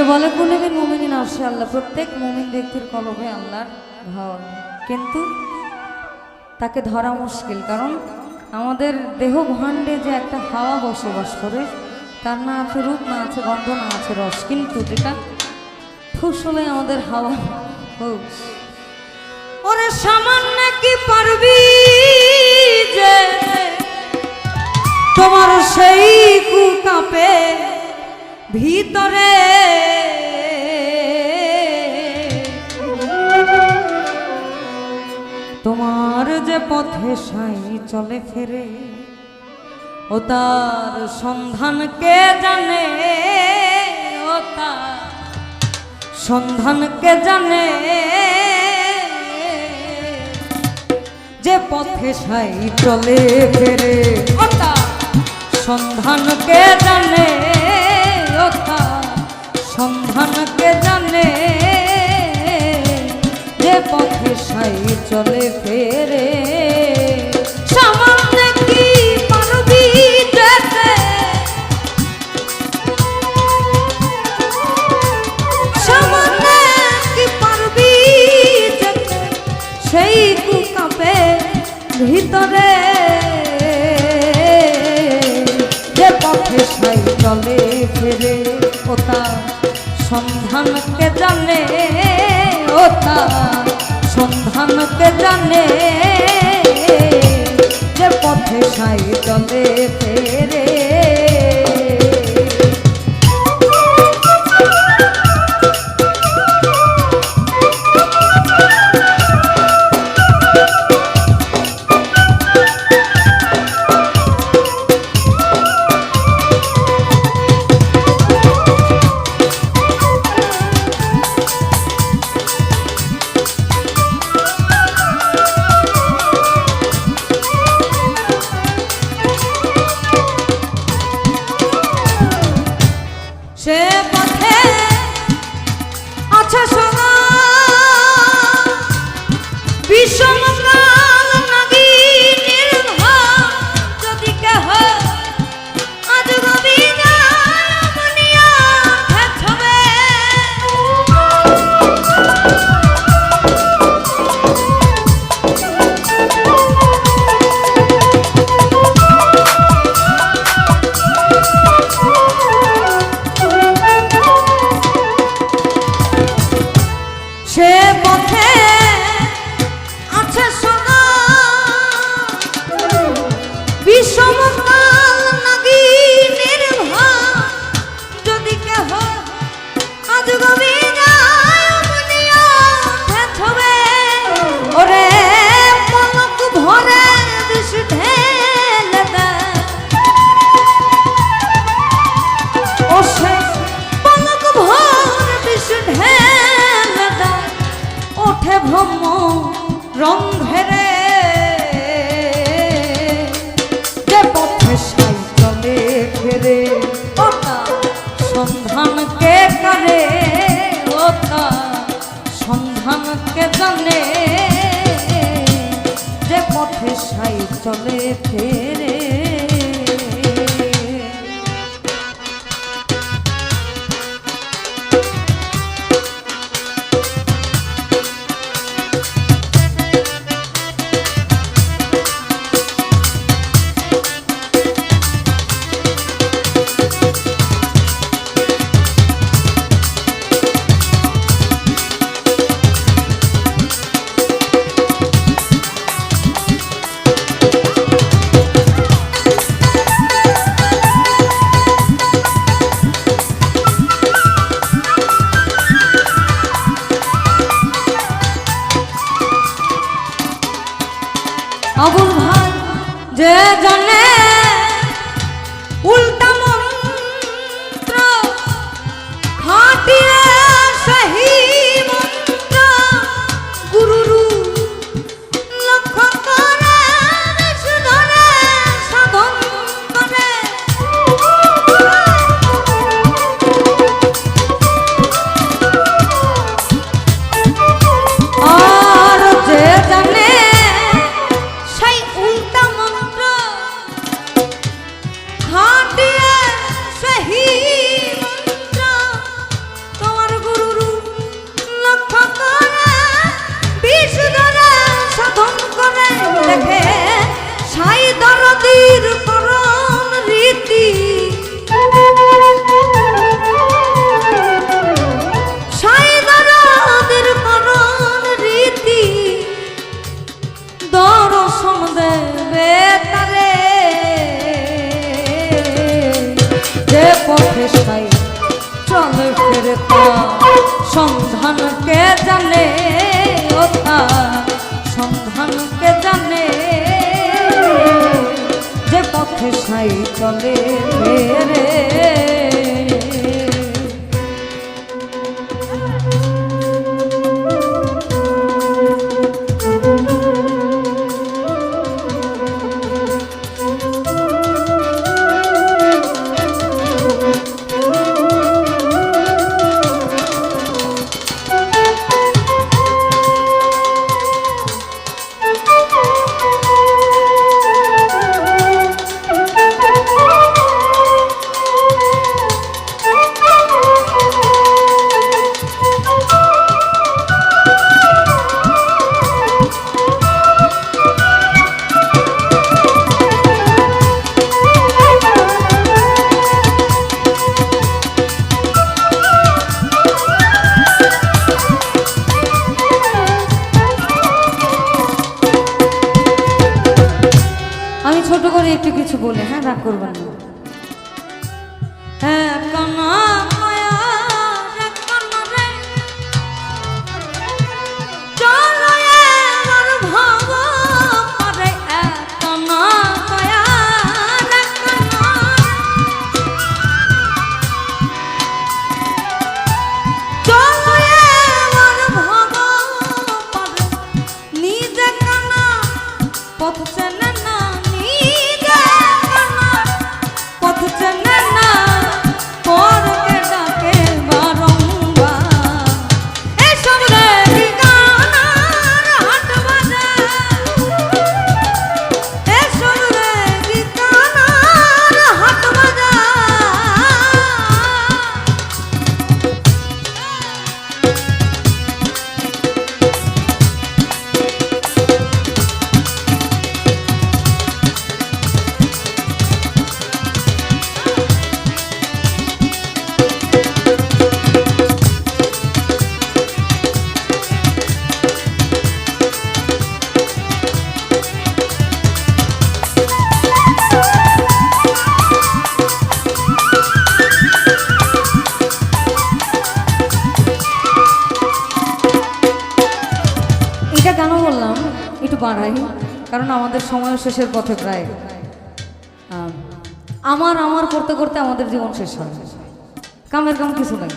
যে বলে কুলবিন মুমিনিন আসে আল্লাহ প্রত্যেক মুমিন ব্যক্তির কলবে আল্লাহর ঘর। কিন্তু তাকে ধরা মুশকিল, কারণ আমাদের দেহ ভাণ্ডে যে একটা হাওয়া বসবাস করে, তার না আছে রূপ, না আছে গন্ধ, না আছে রস, কিন্তু যেটা ফুস হলে আমাদের হাওয়া হোক। ওরে সামান্য কি পারবি যে তোমার সেই কু কাঁপে? ভিতরে। তোমার যে পথে সাই চলে ফেরে, ও তার সন্ধান কে জানে? ও তার সন্ধান কে জানে? যে পথে সাই চলে ফেরে, ও তার সন্ধান কে জানে? সন্ধান কে জানে যে পথে সাই চলে ফেরে। সন্ধানকে জানে ওটা সন্ধানকে জানে যে পথে সাই চলে ফেরে। চলে ফেরে পথে সাই চলে ফেরে একটু কিছু বলে হ্যাঁ রাগ করবেন না। হ্যাঁ কানা সময় শেষের পথে প্রায় আমার আমার করতে করতে আমাদের জীবন শেষ হয়। কামের কাম কিছু নাই।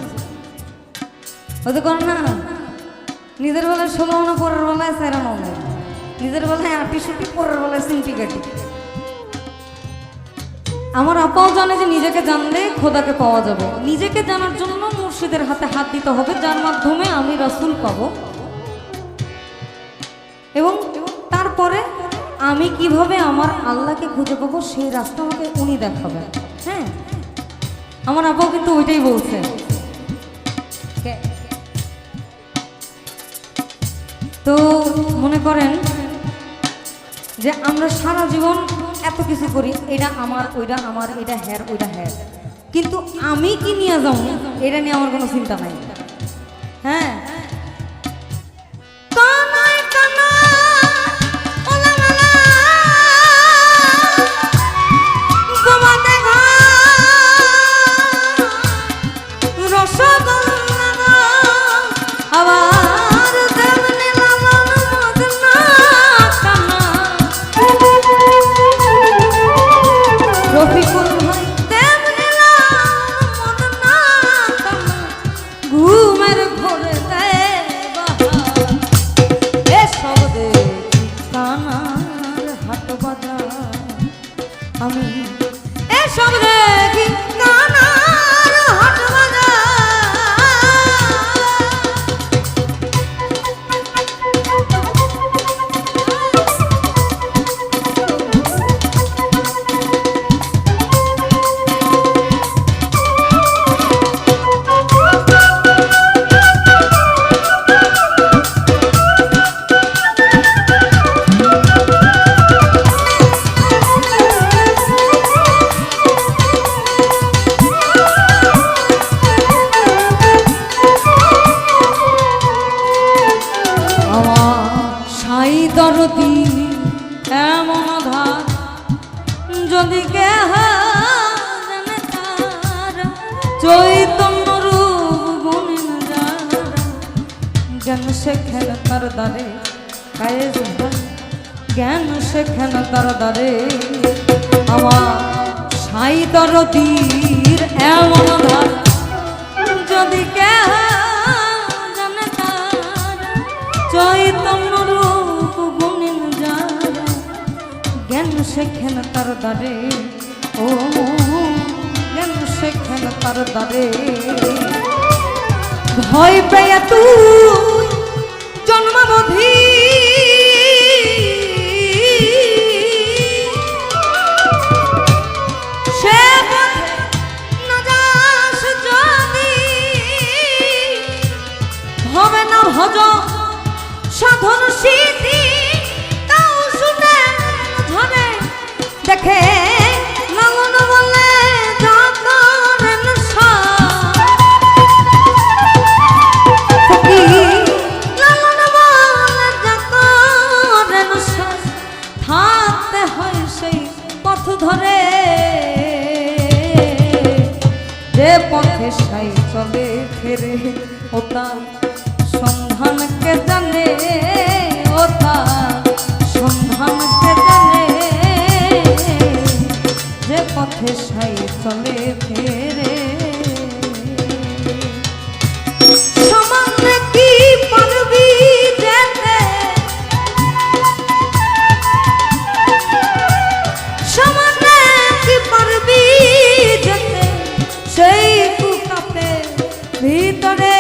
হয়তো করে না? নিজের বেলায় ষোলো আনা, পরের বেলায় সেরানো নেই নিজের বেলায় আটি, সুটি, পরের বেলায় সিনটি কাটি। আমার আপাও জানে যে নিজেকে জানলে খোদাকে পাওয়া যাবে। নিজেকে জানার জন্য মুর্শিদের হাতে হাত দিতে হবে, যার মাধ্যমে আমি রাসুল পাবো। আমি কীভাবে আমার আল্লাহকে খুঁজে পাবো সেই রাস্তা আমাকে উনি দেখাবেন। হ্যাঁ? আমার আব্বাও কিন্তু ওইটাই বলছে। তো মনে করেন যে আমরা সারা জীবন এত কিছু করি, এটা আমার, ওইটা আমার, এটা হ্যার, ওইটা হ্যার। কিন্তু আমি কি নিয়ে যাব, এটা নিয়ে আমার কোনো চিন্তা নাই। হ্যাঁ? দ্বারে কায়ে ভাই জ্ঞান শেখেন তার দ্বারে আমার সাই দরদির এমন ধার যদি কেহ জানে তারা, চৈতন্য রূপ গুণিন যারা জ্ঞান শেখেন তার দ্বারে ও জ্ঞান শেখেন তার দ্বারে ভয় পেয়ে তুই সেই কুকাপে ভিতরে।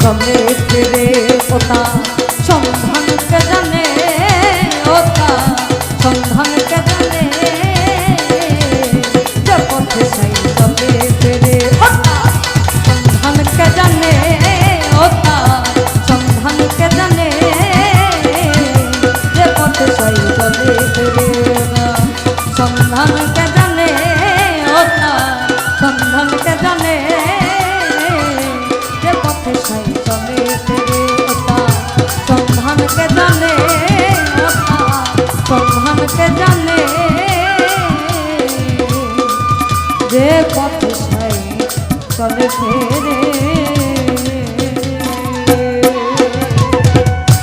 চলে ফিরে ওটা ওটা সন্ধানকে জানে চলে ফিরে ওটা সন্ধানকে জানে যে পথে সাই চলে ফেরে